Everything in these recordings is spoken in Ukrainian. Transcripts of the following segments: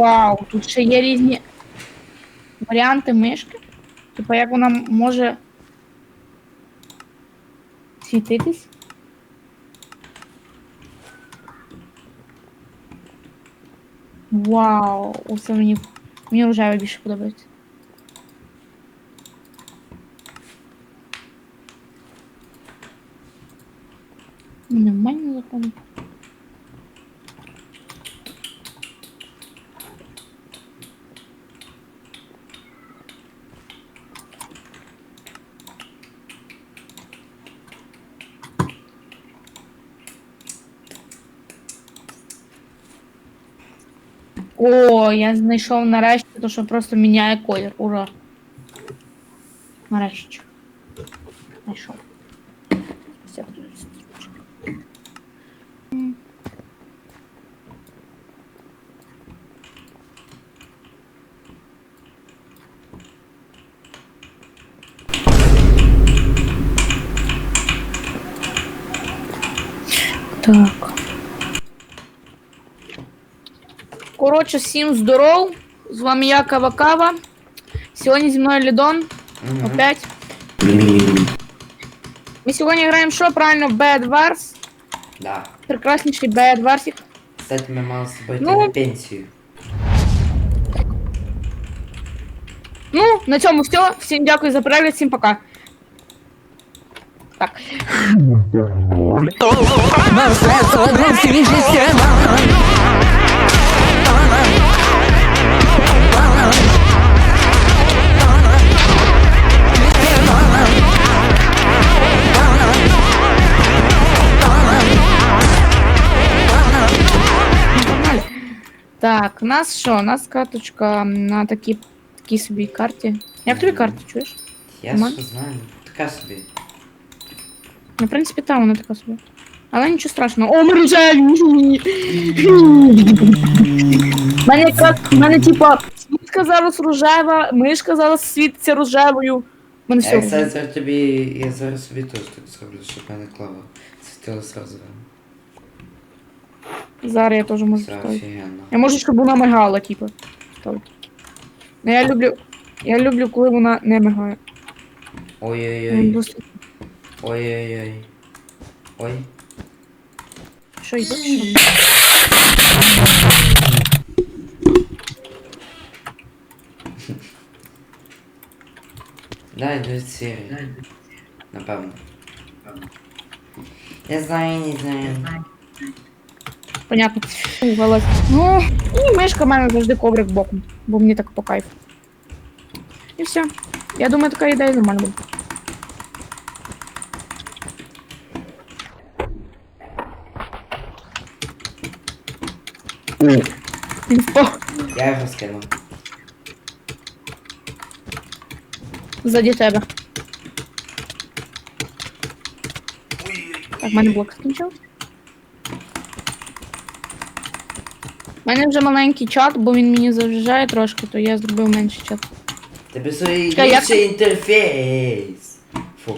Вау, тут ще є різні варіанти мишки. Типа як вона може світитись. Вау, оце мені. Мені рожеве більше подобається. Нормально законно. О, я знайшов нарешті, то що просто міняє колір. Ура. Нарешті. Знайшов. Коротше, всім здоров. З вами я Кава Кава. Сьогодні зі мною Лідон. Опять. Ми сьогодні граємо що правильно? Bad Wars. Да. Прекрасніший Bad Wars. Кстати, ми мали з собою йти Ну. на пенсію. Ну, на цьому все. Всім дякую за перегляд, всім пока. Так. Так, у нас що? У нас карточка на такій, такій собі карті. Як тобі карта, чуєш? Я Нормально? що знаю, така собі. Ну, в принципі, там вона така собі. Але нічого страшного. О, ми рожеві! У мене якраз, у мене типа, світка зараз рожева, мишка зараз світиться рожевою. У мене все. Я, рожеве. зараз тобі, я зараз собі теж так зроблю, щоб мене клава світила сразу. Зараз я теж можу Все ставити. офігенно. Я можу, щоб вона мигала, типу. ставити. Ну, я люблю. Я люблю, коли вона не мигає. Ой-ой-ой. досить- Ой-ой-ой. Ой. Що йде? Що? Да, йдуть серії. Напевно. Я знаю, не знаю. Понятно. Вилазь. Ну, і мишка в мене завжди коврик боком, бо мені так по кайфу. І все. Я думаю, така ідея нормально буде. Він впав Я його скинув. ззаді тебе. Так, в мене блок скінчився. У мене вже маленький чат, бо він мені заважає трошки, то я зробив менший чат. Тебе свій Чекай, як інтерфейс. Фух.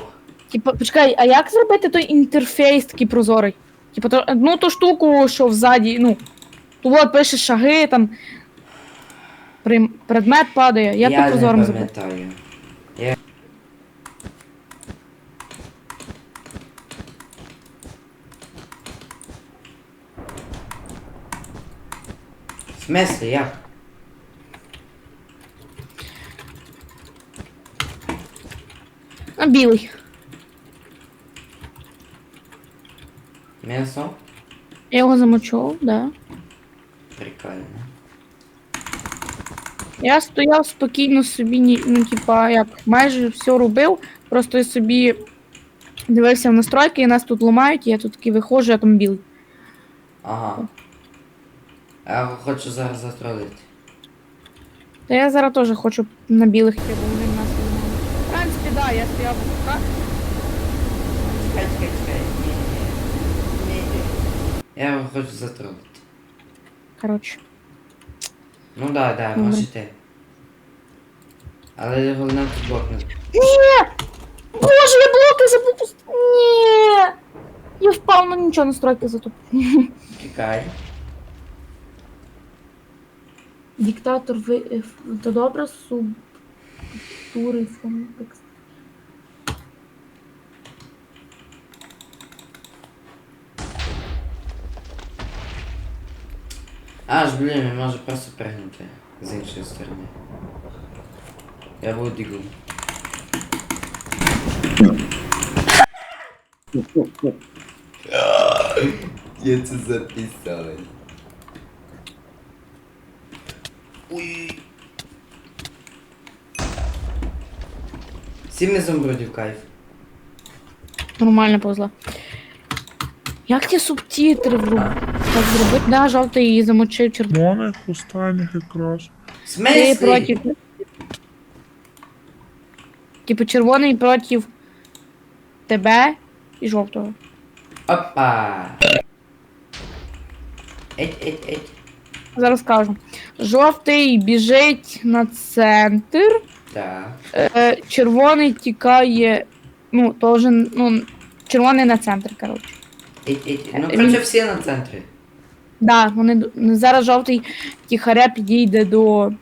Типа, почекай, а як зробити той інтерфейс такий прозорий? Типа, то, ну ту штуку, що взаді, ну. Ту от пише шаги, там. Прим- Предмет падає. Як я то прозорим не зробити? пам'ятаю. Я... В смысле, як? А білий. М'ясо? Я його замочив, да. Прикольно. Я стояв спокійно собі, ну, типа, як майже все робив. Просто я собі дивився в настройки, і нас тут ламають, і я тут такий виходжу, а там білий. Ага. Я хочу зараз затролити. Та я зараз теж хочу на білих вони в принципі, да, я стояв у кутка. Чекай, чекай, чекай. Ні, ні, ні. Ні. Я хочу затролити. Коротше. Ну да, да, Добре. може ти. Але головне тут блокнути. Ні! Боже, я блоки пуст... Ні! Я впав, ну нічого, настройки зато. Чекай. Диктатор ви... е, ф- Та добре субтури фонтекст. Аж, блін, він може просто пригнути з іншої сторони. Я буду дігу. Я це записав. Ой. Сім ізумрудів кайф. Нормально повезла. Як ті субтитри вруб? Так зробити? Да, жовтий її замочив червоний. Червоних останніх якраз. Ти смислі? проти. Типу червоний проти тебе і жовтого. Опа. Еть, еть, еть. Зараз кажу. Жовтий біжить на центр, Так. е, червоний тікає. Ну, теж, ну, червоний на центр, коротше. Ну, Він- короче, всі на центрі. Да, вони зараз жовтий тихаря підійде до,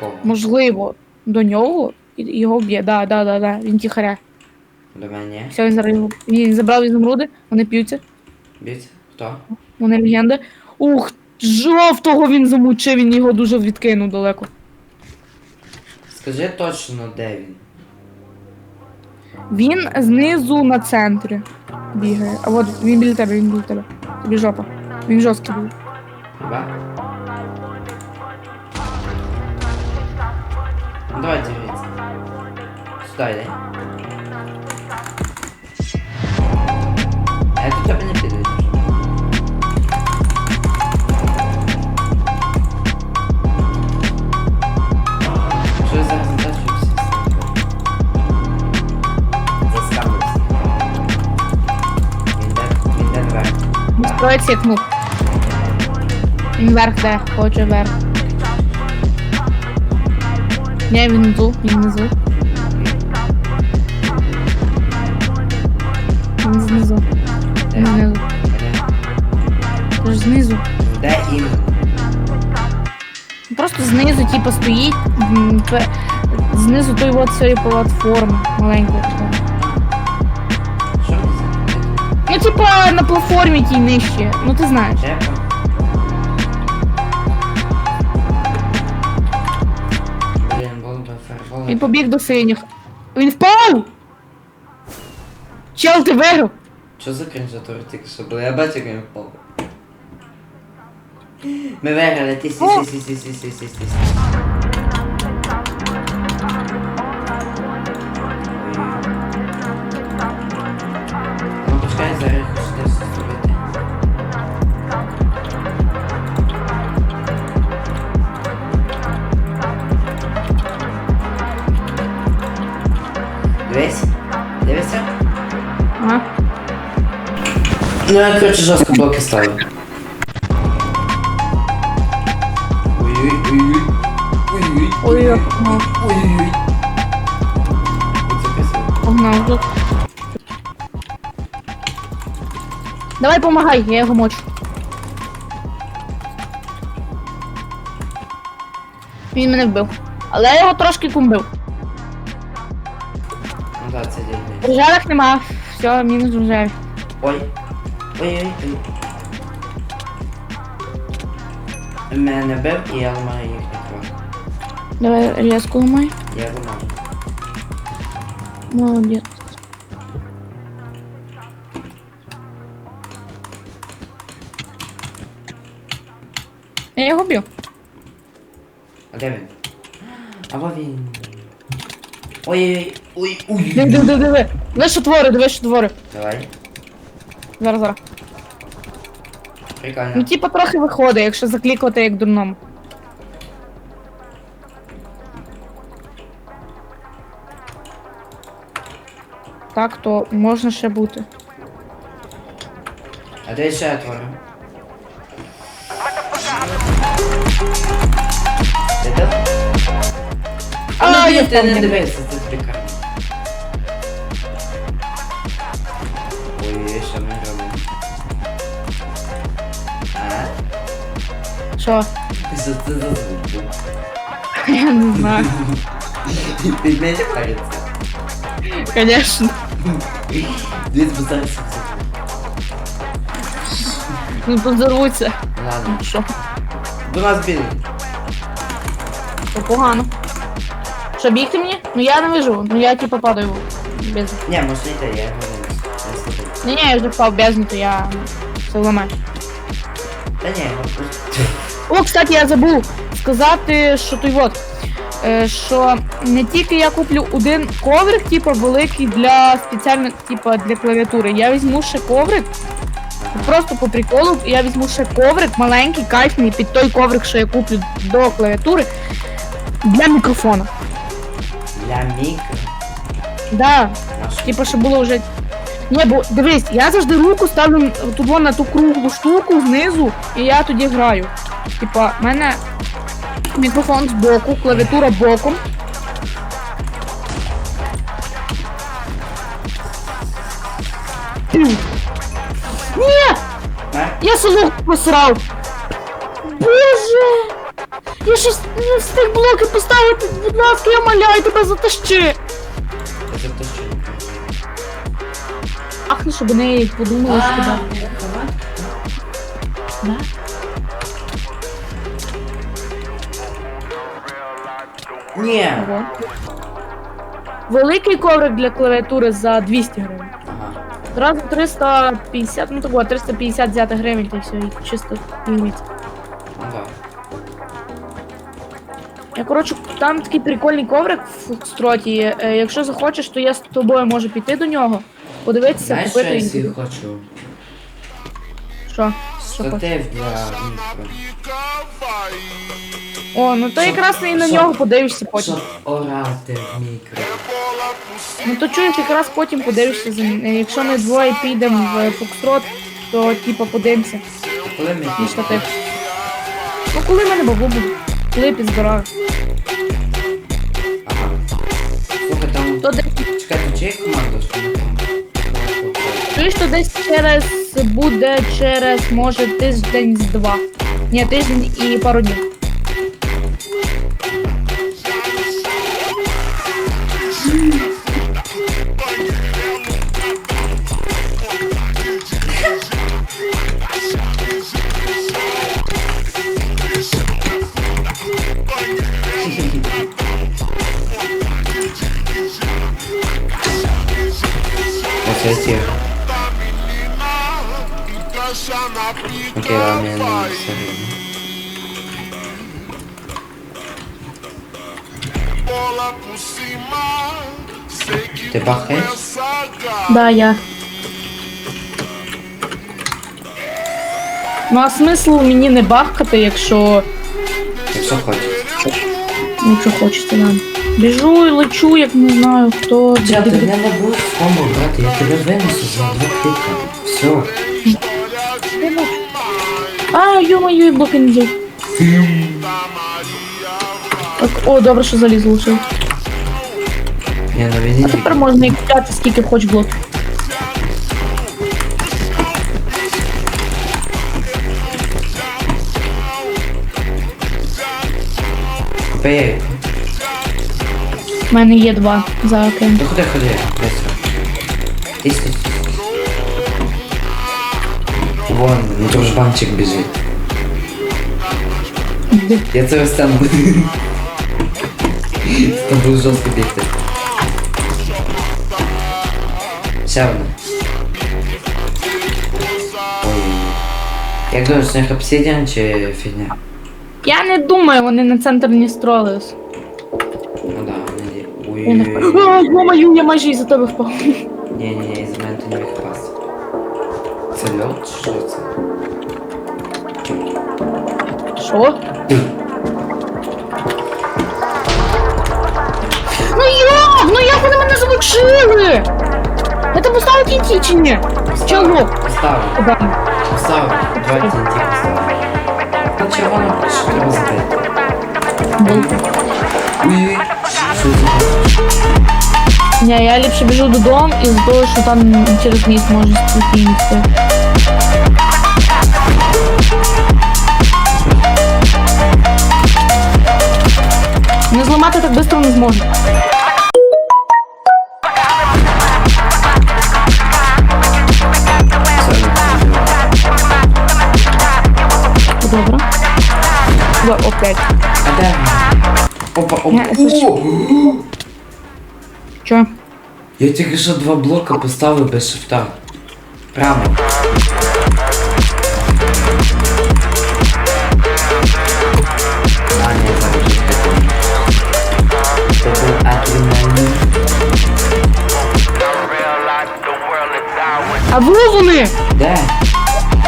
Кого? можливо, до нього і його б'є. Да, да, да, да. Він тихаря. До мене. Все, він зараз його. Він забрав ізумруди, вони п'ються, Біть? Хто? вони легенди. Ух, жовтого він замучив, він його дуже відкинув далеко. Скажи точно, де він. Він знизу на центрі бігає. А от він біля тебе, він біля тебе. Тобі жопа. Він жорсткий був. Ну, давай дивіться. Сюди йди. А я до тебе не піду. Настроїться як нуб. Він вверх де, хоче вверх. Ні, він внизу, він внизу. Він знизу. Він знизу. Ти ж знизу. Де іменно? Просто знизу, типу, стоїть. м, пе- Знизу той от цієї платформи маленької такої. Ну, типа на платформі тій нижче. Ну ти знаєш. Він побіг до синіх. Він впав! Чел, ти виграв! Що за кринжатура тільки що було? Я бачу, як він впав. Ми виграли, ти сі О! сі сі сі сі сі сі Ну, я, короче, жорстко блоки ставлю. Ой-ой-ой. Ой-ой. Ой, ну, Ой-ой-ой. Оце красиво. погнав тут. Давай помагай, я його мочу. Він мене вбив. Але я його трошки кумбив. Ну да, це дійсно. Рожевих нема. Все, мінус рожеві. Ой. Ой-ой-ой. Мене бив і я ламаю їх кров. Давай різку ламай. Я ламаю. Молодець. Я його б'ю. А де він? Або він. Ой-ой-ой. Ой, ой. Диви, диви, диви, диви. Диви, що твори, диви, що твори. Давай. Зараз, зараз. Прикольно. Ну, типа, трохи виходить, якщо заклікати як дурном. Так, то можна ще бути. А де ще отворю? Ти? А, ну, я блін, ти не впевнена. дивився, це Що? Що це за звук? Я не знаю. Ти вмієш париться? Конечно. Зараз все. Ну позорвуться. Ладно. Що? До нас білий. То погано. Що, бігти мені? Ну я не вижу. Ну я типа падаю без. Ні, може йти, я його не не. Ні, ні, я вже впав без то я все ламаю. Та ні, просто... О, кстати, я забув сказати, що той вот. е, Що не тільки я куплю один коврик, типу, великий для спеціально, типу, для клавіатури. Я візьму ще коврик. Просто по приколу я візьму ще коврик, маленький, кайфний, під той коврик, що я куплю до клавіатури для мікрофона. Для мікро. Да, типу, щоб було вже. Ні, бо дивись, я завжди руку ставлю тут на ту круглу штуку знизу, і я тоді граю. Типа, в мене мікрофон збоку, клавіатура боком. Ні! А? Я село посрав! Боже! Я щось не встиг блоки поставити, будь ласка, я моляю тебе затащи! Ах, ну щоб вони подумали, що да. Ні. Ого. Великий коврик для клавіатури за 200 гривень. Ага. Зразу 350, ну такого, 350 взяти гривень, та й все, і чисто півміць. Ну да. Я, коротше, там такий прикольний коврик в фокстроті. Е, якщо захочеш, то я з тобою можу піти до нього, подивитися, Знаєш, що купити я і хочу? Що? Для мікро. О, ну то якраз і на Що? нього подивишся потім. Щоб орати в мікро. Ну то чуєш, якраз потім подивишся за ним. Е, Якщо ми двоє підемо в фокстрот, то типа подивимося. Коли ми штатив. Ну коли в мене бабло буде? Коли підзбираю. Ага. Слухай, там... То десь, Чекай, чи є команда, що ми там? чуєш, то десь через буде через може тиждень з два. Ні, тиждень і пару днів. Да, я. Ну а смисл мені не бахкати, якщо. Якщо хочеш. Якщо хочете, да. Біжу і лечу, як не знаю, хто. Чел, ти не будеш в кому брати, я тебе винесу за два кліка. Все. А, ё-моё, і блоки не взяв. Так, о, добре, що заліз лучше. Я на війні. А тепер можна і купляти скільки хоч блоків. Купи. У мене є два за океан. Ну ходи, ходи, быстро. Тись, тись, тись. Вон, ну дружбанчик біжить. Я це розтягну. Там буде жорстко бігти. Ще одна. Ой. Як думаєш, це обсидіан чи фігня? Я не думаю, вони на центр не строились. Ну да, не Ой, Я майже із-за тебе впав. Ні, ні, ні, із мене ти не впасти. Це льот що це? Що? Ну як? Ну як вони мене залучили? Я там поставив кінці чи ні? Чого? Поставив. Поставив. Два тінті поставив. Та червоно що треба збити. Ой-ой. Що це? Ні, я ліпше біжу додому із-за того, що там через міст може спокійно йти. Не зламати так швидко не зможу. Все, не поможу. Добре. Ой, опять. А де? Опа, опа. Ні, О! Чо? Я тільки що два блока поставив без шифта. Право. А, ні, зараз вже таке. Це був адреналін. А во вони! Де?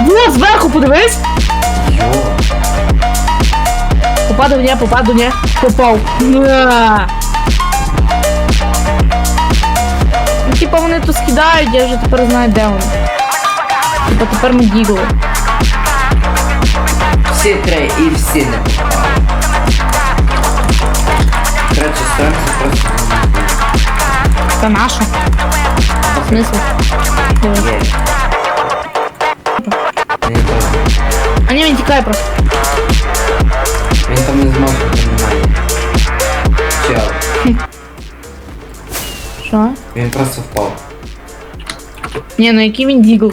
Во, зверху подивись! Йо. Попадав, ні, попаду, ні. Попав. Ну, типа вони то скидають, я вже тепер знаю, де вони. Типа тепер ми дігли. Всі три і всі не попали. Стараємося просто Та наша. Смисл? Диви. є. Він там- А ні, він тікає просто. Він там не там. Чел. Що? Він просто впав. Ні, ну який він дігл.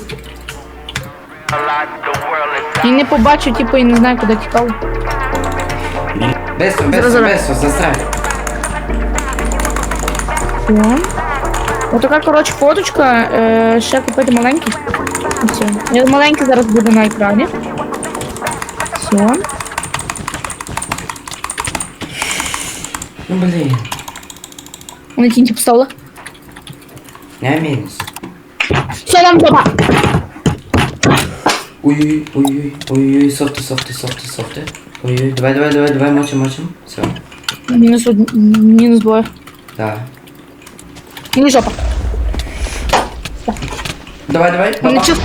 Він не побачив, типу, і не знає, куди тікав. Бесо, бесо, зараз. бесо, застрель. О. Отака, коротше, фоточка. Е, ще купити маленький. Все. Я маленький зараз буде на екрані. Все. Ну блін. Вони тінті поставили. Не мінус. Все, нам доба. Ой-ой, ой-ой, ой-ой, софти, софти, софти, софти. Ой-ой, давай, давай, давай, давай, мочим, мочим. Все. Мінус од... мінус двоє. Да. Мінус жопа. Давай, давай, Вони папа. чисто.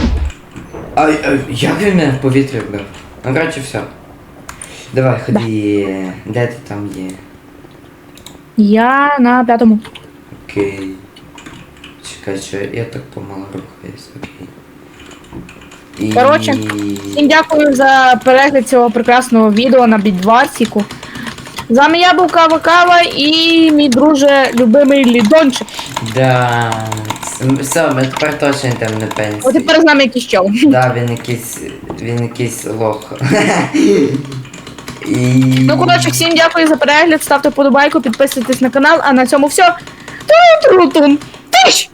Ай, ай, як він мене в повітрі вбив? Ну, коротше, все. Давай, ході. Де ти там є? Я на п'ятому. Окей. Чекай, що я так помало рухаюсь, окей. І... Коротше, Всім дякую за перегляд цього прекрасного відео на бідварсіку. З вами я був Кава Кава і мій друже любимий Лідончик. Да. Все, ми тепер точно йдемо на пенсію. От тепер з нами якийсь чел. Да, він якийсь. він якийсь лох. І... Ну, коротше, всім дякую за перегляд, ставте подобайку, підписуйтесь на канал, а на цьому все. Тру-тру-тун. Тиш!